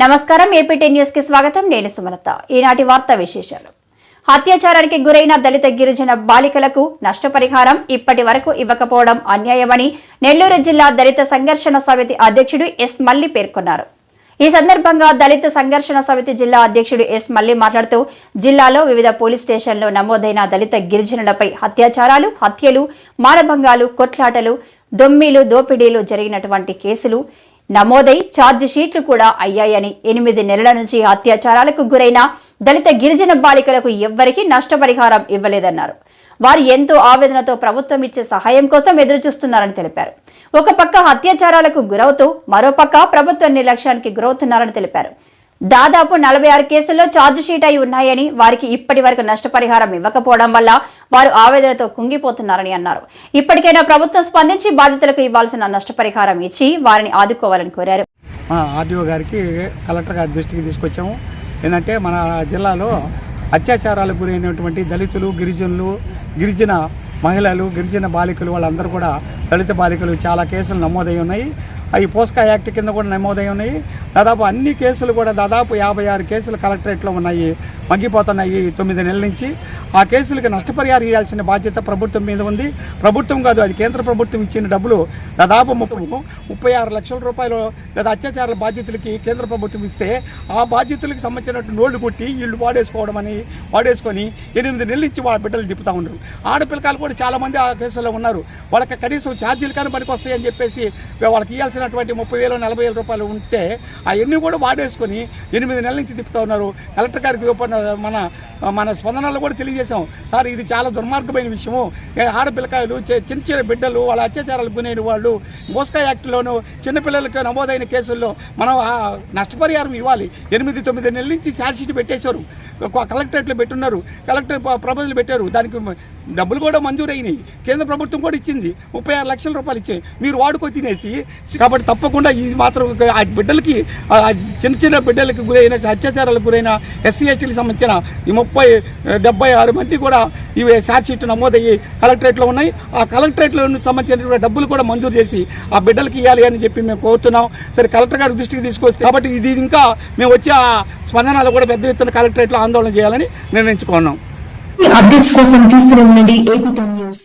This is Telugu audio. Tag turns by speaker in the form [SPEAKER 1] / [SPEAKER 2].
[SPEAKER 1] నమస్కారం ఏపీటీ న్యూస్కి స్వాగతం. నేను సుమలత. ఈనాటి వార్తా విశేషాలు. అత్యాచారానికి గురైన దళిత గిరిజన బాలికలకు నష్టపరిహారం ఇప్పటి వరకు ఇవ్వకపోవడం అన్యాయమని నెల్లూరు జిల్లా దళిత సంఘర్షణ సమితి అధ్యక్షుడు ఎస్ మల్లి పేర్కొన్నారు. ఈ సందర్భంగా దళిత సంఘర్షణ సమితి జిల్లా అధ్యక్షుడు ఎస్ మల్లి మాట్లాడుతూ జిల్లాలో వివిధ పోలీస్ స్టేషన్లో నమోదైన దళిత గిరిజనులపై అత్యాచారాలు హత్యలు మానభంగాలు కొట్లాటలు దొమ్మిలు దోపిడీలు జరిగినటువంటి కేసులు నమోదై ఛార్జ్ షీట్లు కూడా అయ్యాయని ఎనిమిది నెలల నుంచి అత్యాచారాలకు గురైన దళిత గిరిజన బాలికలకు ఎవ్వరికీ నష్టపరిహారం ఇవ్వలేదన్నారు. వారు ఎంతో ఆవేదనతో ప్రభుత్వం ఇచ్చే సహాయం కోసం ఎదురుచూస్తున్నారని తెలిపారు. ఒక పక్క అత్యాచారాలకు గురవుతూ మరోపక్క ప్రభుత్వ నిర్లక్ష్యానికి గురవుతున్నారని తెలిపారు. దాదాపు నలభై ఆరు కేసుల్లో ఛార్జ్ షీట్ అయి ఉన్నాయని వారికి ఇప్పటి వరకు నష్టపరిహారం ఇవ్వకపోవడం వల్ల వారు ఆవేదనతో కుంగిపోతున్నారని అన్నారు. ఇప్పటికైనా ప్రభుత్వం స్పందించి బాధితులకు ఇవ్వాల్సిన నష్టపరిహారం ఇచ్చి వారిని ఆదుకోవాలని కోరారు.
[SPEAKER 2] ఆర్డీఓ గారికి కలెక్టర్ గారి దృష్టికి తీసుకొచ్చాము. ఏంటంటే మన జిల్లాలో అత్యాచారాలకు గురైనటువంటి దళితులు గిరిజనులు గిరిజన మహిళలు గిరిజన బాలికలు వాళ్ళందరూ కూడా దళిత బాలికలు చాలా కేసులు నమోదై ఉన్నాయి. అవి పోస్కా యాక్ట్ కింద కూడా నమోదై ఉన్నాయి. దాదాపు అన్ని కేసులు కూడా దాదాపు యాభై ఆరు కేసులు కలెక్టరేట్లో ఉన్నాయి. మగ్గిపోతున్నాయి ఈ తొమ్మిది నెలల నుంచి. ఆ కేసులకి నష్టపరిహారం ఇవ్వాల్సిన బాధ్యత ప్రభుత్వం మీద ఉంది. ప్రభుత్వం కాదు అది కేంద్ర ప్రభుత్వం ఇచ్చిన డబ్బులు దాదాపు ముప్పై ముప్పై ఆరు లక్షల రూపాయలు లేదా అత్యాచారాల బాధ్యతలకి కేంద్ర ప్రభుత్వం ఇస్తే ఆ బాధ్యతలకు సంబంధించినట్టు నోళ్ళు కొట్టి వీళ్ళు వాడేసుకోవడం అని వాడేసుకొని ఎనిమిది నెలల నుంచి వాళ్ళ బిడ్డలు తిప్పుతా ఉన్నారు. ఆడపిల్లకాయలు కూడా చాలామంది ఆ కేసులో ఉన్నారు. వాళ్ళకి కనీసం ఛార్జీలు కానీ పనికి వస్తాయని చెప్పేసి వాళ్ళకి ఇవ్వాల్సినటువంటి ముప్పై వేలు నలభై వేల రూపాయలు ఉంటే అవన్నీ కూడా వాడేసుకొని ఎనిమిది నెలల నుంచి తిప్పుతా ఉన్నారు. కలెక్టర్ గారికి ఇవ్వబడిన మన మన స్పందనలు కూడా తెలియజేశాం. సార్ ఇది చాలా దుర్మార్గమైన విషయము. ఆడపిల్లకాయలు చిన్న చిన్న బిడ్డలు వాళ్ళ అత్యాచారాలు గురైన వాళ్ళు మోస్కా యాక్ట్లోను చిన్నపిల్లలకి నమోదైన కేసుల్లో మనం ఆ నష్టపరిహారం ఇవ్వాలి. ఎనిమిది తొమ్మిది నెలల నుంచి ఛార్జ్షీట్ పెట్టేశారు. కలెక్టరేట్లు పెట్టున్నారు. కలెక్టర్ ప్రపోజల్ పెట్టారు. దానికి డబ్బులు కూడా మంజూరైనాయి. కేంద్ర ప్రభుత్వం కూడా ఇచ్చింది. ముప్పై ఆరు లక్షల రూపాయలు ఇచ్చాయి. మీరు వాడుకో తినేసి కాబట్టి తప్పకుండా ఇది మాత్రం ఆ బిడ్డలకి చిన్న చిన్న బిడ్డలకు గురైన అత్యాచారాలకు గురైన ఎస్సీ ఎస్టీలకు సంబంధించిన ఈ ముప్పై డెబ్బై ఆరు మంది కూడా ఇవి ఛార్జ్షీట్ నమోదయ్యి కలెక్టరేట్లో ఉన్నాయి. ఆ కలెక్టరేట్లో సంబంధించిన డబ్బులు కూడా మంజూరు చేసి ఆ బిడ్డలకి ఇవ్వాలి అని చెప్పి మేము కోరుతున్నాం. సరే కలెక్టర్ గారి దృష్టికి తీసుకొస్తే కాబట్టి ఇది ఇంకా మేము వచ్చే ఆ స్పందనలు కూడా పెద్ద ఎత్తున కలెక్టరేట్లో ఆందోళన చేయాలని నిర్ణయించుకున్నాం.
[SPEAKER 3] అప్డేట్స్ కోసం చూస్తూనే ఉండండి. AP news.